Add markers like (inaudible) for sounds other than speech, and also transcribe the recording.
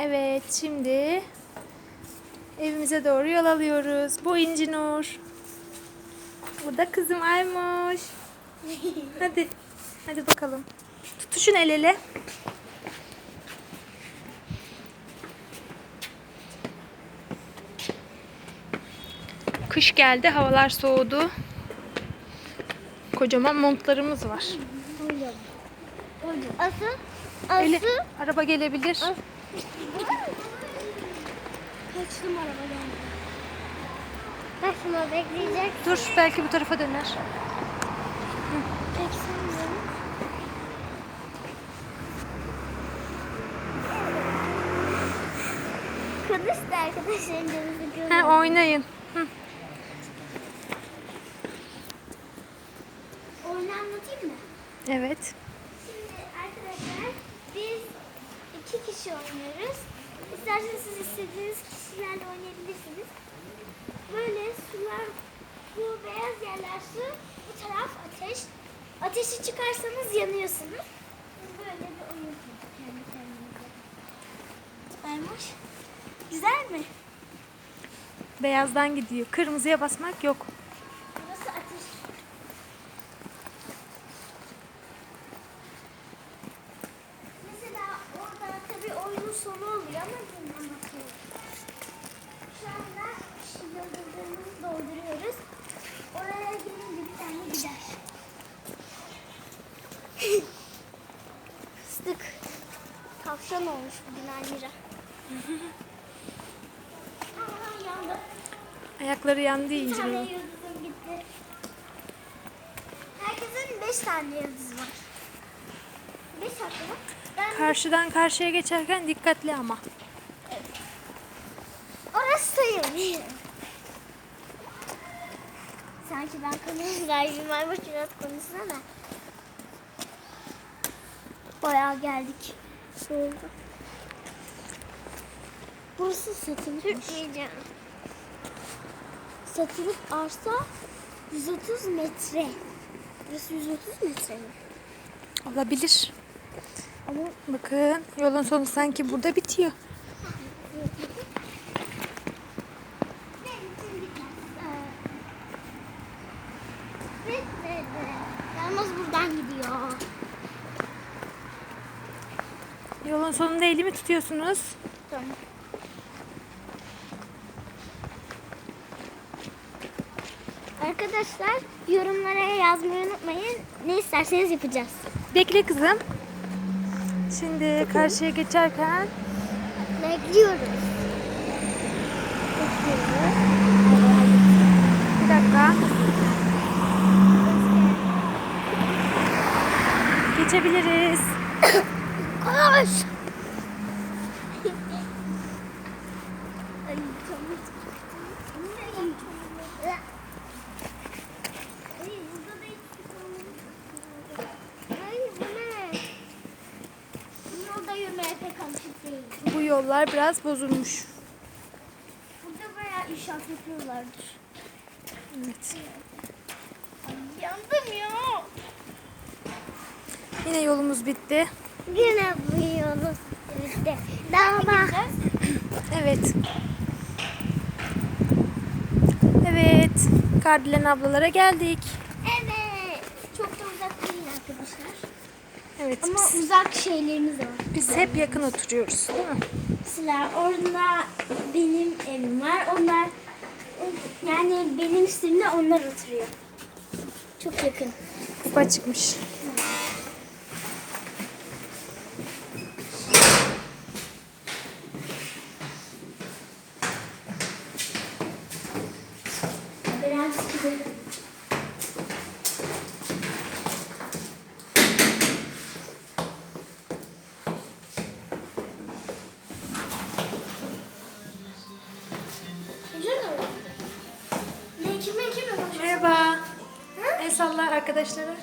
Evet şimdi evimize doğru yol alıyoruz. Bu İnci Nur. Bu da kızım Aymuş. (laughs) Hadi. Hadi bakalım. Tutuşun el ele. Kış geldi, havalar soğudu. Kocaman montlarımız var. Asıl, asıl. araba gelebilir. Kaçtım arabadan. Kaçma bekleyecek. Dur, belki bu tarafa döner. Peki sanmıyorum. Konuş da arkadaşların canı sıkılıyor. He, oynayın. Hı. Oyunu anlatayım mı? Evet. Şimdi arkadaşlar biz iki kişi oynuyoruz. İsterseniz siz istediğiniz kişilerle oynayabilirsiniz. Böyle sular, bu beyaz yerler su, bu taraf ateş. Ateşi çıkarsanız yanıyorsunuz. Böyle bir oyun kurduk kendi kendimize. Aymış. Güzel mi? Beyazdan gidiyor. Kırmızıya basmak yok. Almira. Aa, yandı. Ayakları yandı Bir tane yıldızım gitti. Herkesin beş tane yıldızı var. Beş hakkı var. Ben Karşıdan karşıya geçerken dikkatli ama. orası sayılmıyor. Sanki ben konuşuyorum. Raybim Aybaş biraz konuşsana. Bayağı geldik. Oldu. Burası satılık. Satılık arsa 130 metre. Burası 130 metre mi? Olabilir. Ama Bakın yolun sonu sanki burada bitiyor. Yalnız buradan gidiyor. Yolun sonunda elimi tutuyorsunuz. Tamam. Arkadaşlar yorumlara yazmayı unutmayın. Ne isterseniz yapacağız. Bekle kızım. Şimdi karşıya geçerken Bekliyoruz. bir dakika. Geçebiliriz. Koş! Ay, çamur. Ay, burada da hiç çamur. Ay, bu ne? Bu yolda yürümeye pek alışık değilim. Bu yollar biraz bozulmuş. Burada bayağı inşaat yapıyorlardır. Evet. Ay, yandım ya. Yine yolumuz bitti. Yine bu yolu bitti. Daha bak. Evet. Evet. Kardelen ablalara geldik. Evet. Çok da uzak değil arkadaşlar. Evet. Ama biz, uzak şeylerimiz var. biz hep yakın oturuyoruz değil mi? Mesela orada benim evim var. Onlar yani benim üstümde onlar oturuyor. Çok yakın. Kupa çıkmış. Biraz gidelim. Ne kime kime bakıyorsun? Merhaba. El salla arkadaşlara.